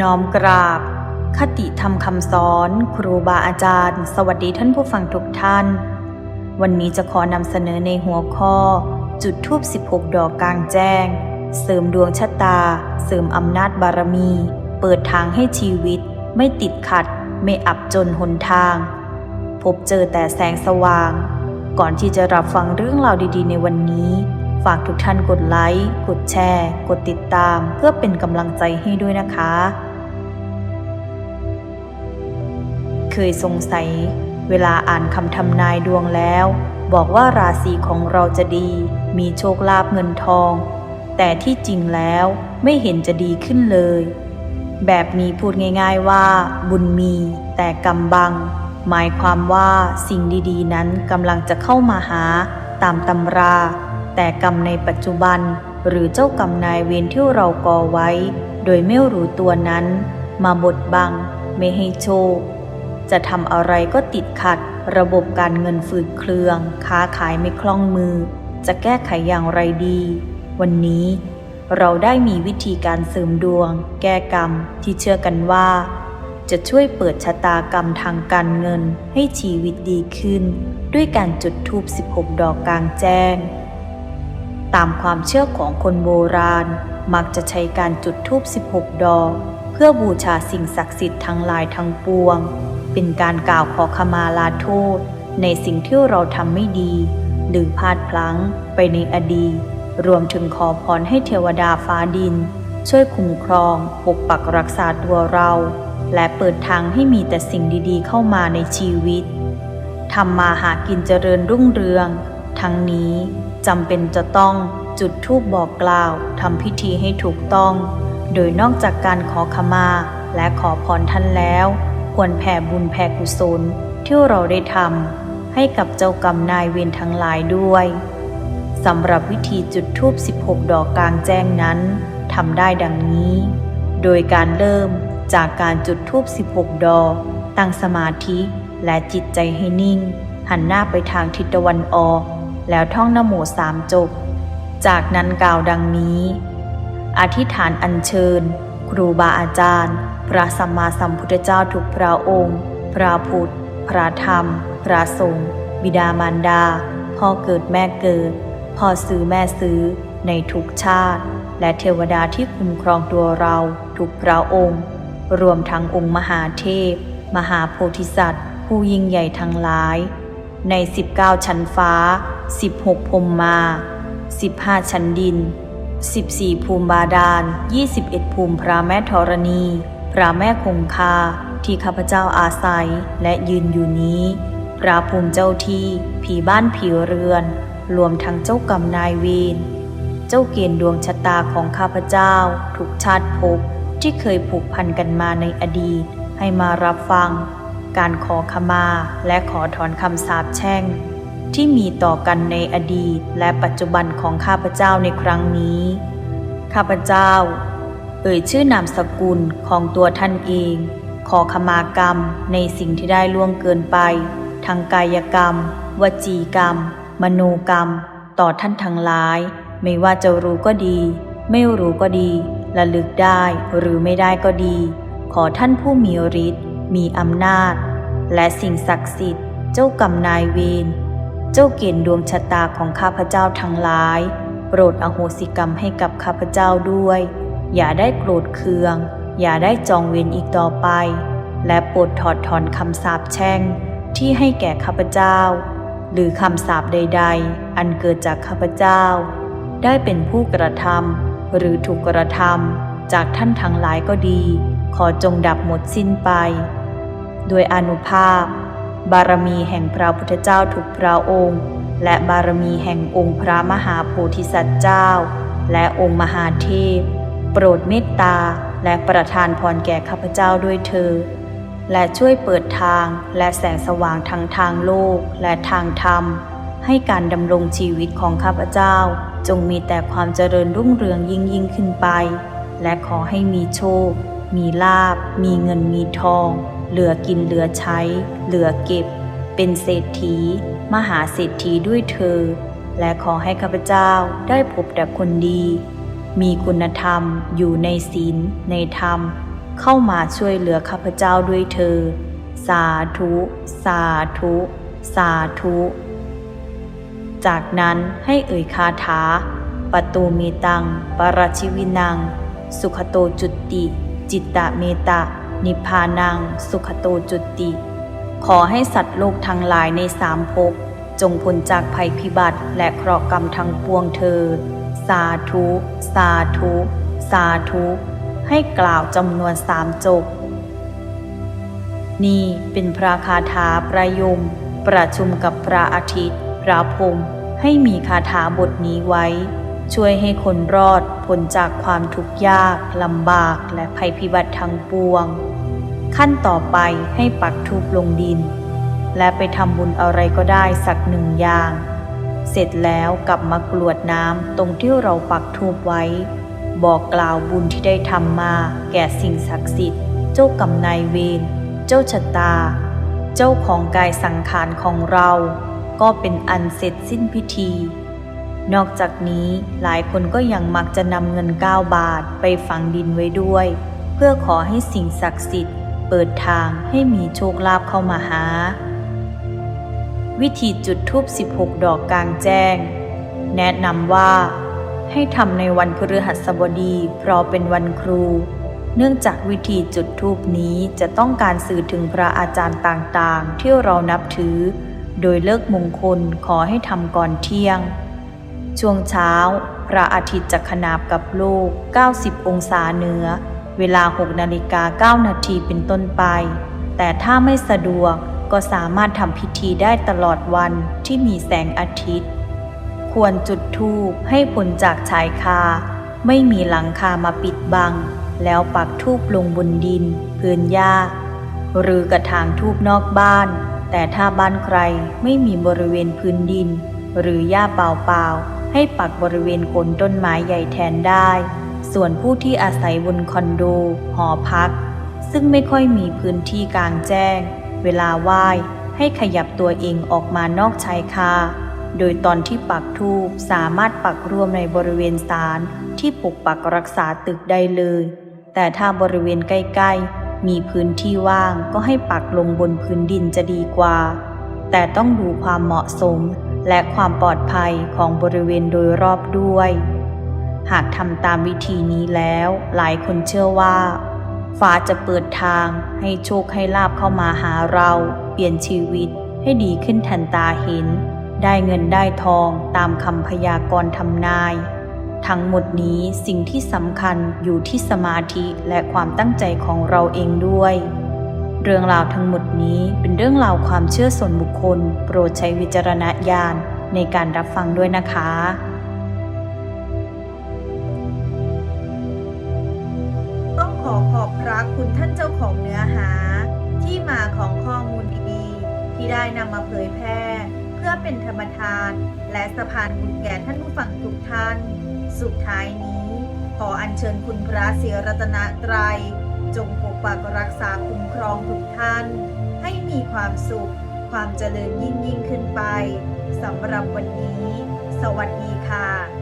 น้อมกราบ คติธรรมคำสอน ครูบาอาจารย์ สวัสดีท่านผู้ฟังทุกท่าน วันนี้จะขอนำเสนอในหัวข้อ จุดทูบ16 ดอกกลางแจ้ง เสริมดวงชะตา เสริมอำนาจบารมี เปิดทางให้ชีวิต ไม่ติดขัด ไม่อับจนหนทาง พบเจอแต่แสงสว่าง ก่อนที่จะรับฟังเรื่องราวดีๆ ในวันนี้ฝากทุกท่านกดไลค์ กดแชร์ กดติดตาม เพื่อเป็นกำลังใจให้ด้วยนะคะ ยสงสัย เวลาอ่านคำทำนายดวงแล้ว บอกว่าราศีของเราจะดี มีโชคลาภเงินทอง แต่ที่จริงแล้วไม่เห็นจะดีขึ้นเลย แบบนี้พูดง่าย ๆว่า บุญมี แต่กรรมบัง หมายความว่าสิ่งดีๆ นั้นกำลังจะเข้ามาหาตามตำรา แต่กรรมในปัจจุบัน หรือเจ้ากรรมนายเวรที่เราก่อไว้ โดยไม่รู้ตัวนั้น มาบดบัง ไม่ให้โชค จะทำอะไรก็ติดขัด ระบบการเงินฝืดเครือง ค้าขายไม่คล่องมือ จะแก้ไขอย่างไรดี วันนี้เราได้มีวิธีการเสริมดวง แก้กรรมที่เชื่อกันว่า จะช่วยเปิดชะตากรรมทางการเงินให้ชีวิตดีขึ้น ด้วยการจุดธูป 16 ดอกกลางแจ้ง ตามความเชื่อของคนโบราณ มักจะใช้การจุดธูป 16 ดอก เพื่อบูชาสิ่งศักดิ์สิทธิ์ทั้งหลายทั้งปวง เป็นการกล่าวขอขมาลาโทษ ในสิ่งที่เราทำไม่ดี หรือพลาดพลั้งไปในอดีต รวมถึงขอพรให้เทวดาฟ้าดิน ช่วยคุ้มครอง ปกปักรักษาตัวเรา และเปิดทางให้มีแต่สิ่งดีๆ เข้ามาในชีวิตทำมาหากินเจริญรุ่งเรือง ทั้งนี้จำเป็นจะต้องจุดธูปบอกกล่าวทำพิธีให้ถูกต้อง โดยนอกจากการขอขมาและขอพรท่านแล้ว ควรแผ่บุญแผ่กุศลที่เราได้ทำให้กับเจ้ากรรมนายเวรทั้งหลายด้วยสำหรับวิธีจุดธูป16 ดอกกลางแจ้งนั้นทำได้ดังนี้ โดยการเริ่มจากการจุดธูป16 ดอกตั้งสมาธิและจิตใจให้นิ่ง หันหน้าไปทางทิศตะวันออก แล้วท่องนโมสามจบ จากนั้นกล่าวดังนี้ อธิษฐานอัญเชิญ ครูบาอาจารย์ พระสัมมาสัมพุทธเจ้าทุกพระองค์ พระพุทธ พระธรรม พระสงฆ์บิดามารดา พ่อเกิดแม่เกิด พ่อซื้อแม่ซื้อ ในทุกชาติ และเทวดาที่คุ้มครองตัวเราทุกพระองค์ รวมทั้งองค์มหาเทพ มหาโพธิสัตว์ ผู้ยิ่งใหญ่ทั้งหลาย ใน 19 ชั้นฟ้า 16พรมมา 15 ชั้นดิน 14 ภูมิบาดาล 21 ภูมิพระแม่ธรณี พระแม่คงคาที่ข้าพเจ้าอาศัยและยืนอยู่นี้ พระภูมิเจ้าที่ผีบ้านผีเรือน รวมทั้งเจ้ากรรมนายเวรเจ้าเกณฑ์ดวงชะตาของข้าพเจ้า ทุกชาติภพที่เคยผูกพันกันมาในอดีต ให้มารับฟัง การขอขมาและขอถอนคำสาปแช่ง ที่มีต่อกันในอดีตและปัจจุบันของข้าพเจ้าในครั้งนี้ ข้าพเจ้า เอ่ยชื่อนามสกุลของตัวท่านเอง ขอขมากรรมในสิ่งที่ได้ล่วงเกินไป ทางกายกรรม วจีกรรม มโนกรรม ต่อท่านทั้งหลาย ไม่ว่าจะรู้ก็ดี ไม่รู้ก็ดีระลึกได้หรือไม่ได้ก็ดี ขอท่านผู้มีฤทธิ์มีอำนาจ และสิ่งศักดิ์สิทธิ์ เจ้ากรรมนายเวรเจ้าเกณฑ์ดวงชะตาของข้าพเจ้าทั้งหลาย โปรดอโหสิกรรมให้กับข้าพเจ้าด้วย อย่าได้โกรธเคือง อย่าได้จองเวรอีกต่อไป และโปรดถอดถอนคำสาปแช่งที่ให้แก่ข้าพเจ้า หรือคำสาปใด ๆ อันเกิดจากข้าพเจ้า ได้เป็นผู้กระทำหรือถูกกระทำจากท่านทั้งหลายก็ดี ขอจงดับหมดสิ้นไปโดยอนุภาพ บารมีแห่งพระพุทธเจ้าทุกพระองค์ และบารมีแห่งองค์พระมหาโพธิสัตว์เจ้า และองค์มหาเทพ รดเมตตาและประทานพรแก่ข้าพเจ้าด้วยเธอ และช่วยเปิดทางและแสงสว่างทั้งทางโลกและทางธรรม ให้การดำรงชีวิตของข้าพเจ้า จงมีแต่ความเจริญรุ่งเรืองยิ่งยิ่งขึ้นไป และขอให้มีโชค มีลาบ มีเงินมีทอง เหลือกินเหลือใช้ เหลือเก็บ เป็นเศรษฐี มหาเศรษฐีด้วยเธอ และขอให้ข้าพเจ้าได้พบแต่คนดี มีคุณธรรมอยู่ในศีลในธรรม เข้ามาช่วยเหลือข้าพเจ้าด้วยเธอ สาธุ สาธุ สาธุ จากนั้นให้เอ่ยคาถาปตูมีตัง ปราชิวินัง สุขโตจุติ จิตตะเมตะ นิพพานัง สุขโตจุติ ขอให้สัตว์โลกทั้งหลายในสามภพจงพ้นจากภัยพิบัติและเคราะห์กรรมทั้งปวงเธอ สาธุ สาธุ สาธุ ให้กล่าวจำนวนสามจบ นี่เป็นพระคาถาประยม ประชุมกับพระอาทิตย์ พระพรมให้มีคาถาบทนี้ไว้ ช่วยให้คนรอดพ้นจากความทุกข์ยากลำบากและภัยพิบัติทั้งปวง ขั้นต่อไปให้ปักทูปลงดิน และไปทำบุญอะไรก็ได้สักหนึ่งอย่าง เสร็จแล้วกลับมากรวดน้ำตรงที่เราปักทูปไว้ บอกกล่าวบุญที่ได้ทำมาแก่สิ่งศักดิ์สิทธิ์ เจ้ากรรมนายเวรเจ้าชะตา เจ้าของกายสังขารของเรา ก็เป็นอันเสร็จสิ้นพิธี นอกจากนี้หลายคนก็ยังมักจะนำเงิน 9 บาทไปฝังดินไว้ด้วย เพื่อขอให้สิ่งศักดิ์สิทธิ์ เปิดทางให้มีโชคลาภเข้ามาหา วิธีจุดธูป16 ดอกกลางแจ้ง แนะนำว่า ให้ทำในวันพฤหัสบดีเพราะเป็นวันครู เนื่องจากวิธีจุดธูปนี้จะต้องการสื่อถึงพระอาจารย์ต่างๆ ที่เรานับถือ โดยเลิกมงคลขอให้ทำก่อนเที่ยง ช่วงเช้า พระอาทิตย์จะขนาบกับโลก 90 องศาเหนือ เวลา 6 นาฬิกา 9 นาทีเป็นต้นไป แต่ถ้าไม่สะดวก ก็สามารถทำพิธีได้ตลอดวันที่มีแสงอาทิตย์ ควรจุดธูปให้พ้นจากชายคา ไม่มีหลังคามาปิดบัง แล้วปักธูปลงบนดิน พื้นหญ้า หรือกระถางทูบนอกบ้าน แต่ถ้าบ้านใครไม่มีบริเวณพื้นดิน หรือหญ้าเปล่าๆให้ปักบริเวณโคนต้นไม้ใหญ่แทนได้ ส่วนผู้ที่อาศัยบนคอนโด หอพัก ซึ่งไม่ค่อยมีพื้นที่กลางแจ้ง เวลาไหว้ให้ขยับตัวเองออกมานอกชายคา โดยตอนที่ปักทูบสามารถปักรวมในบริเวณศาลที่ปกปักรักษาตึกได้เลย แต่ถ้าบริเวณใกล้ ๆ มีพื้นที่ว่างก็ให้ปักลงบนพื้นดินจะดีกว่า แต่ต้องดูความเหมาะสมและความปลอดภัยของบริเวณโดยรอบด้วย หากทำตามวิธีนี้แล้ว หลายคนเชื่อว่า ฟ้าจะเปิดทางให้โชคให้ลาบเข้ามาหาเรา เปลี่ยนชีวิตให้ดีขึ้นทันตาเห็น ได้เงินได้ทองตามคำพยากรณ์ทำนาย ทั้งหมดนี้สิ่งที่สำคัญอยู่ที่สมาธิและความตั้งใจของเราเองด้วย เรื่องราวทั้งหมดนี้เป็นเรื่องราวความเชื่อส่วนบุคคล โปรดใช้วิจารณญาณในการรับฟังด้วยนะคะ ระคุณท่านเจ้าของเนื้อหา ที่มาของข้อมูลดีๆ ที่ได้นำมาเผยแพร่ เพื่อเป็นธรรมทาน และสะพานบุญแก่ท่านผู้ฟังทุกท่าน สุดท้ายนี้ ขออัญเชิญคุณพระศรียรัตนตรัย จงปกปักรักษาคุ้มครองทุกท่าน ให้มีความสุข ความเจริญยิ่งยิ่งขึ้นไปสำหรับวันนี้ สวัสดีค่ะ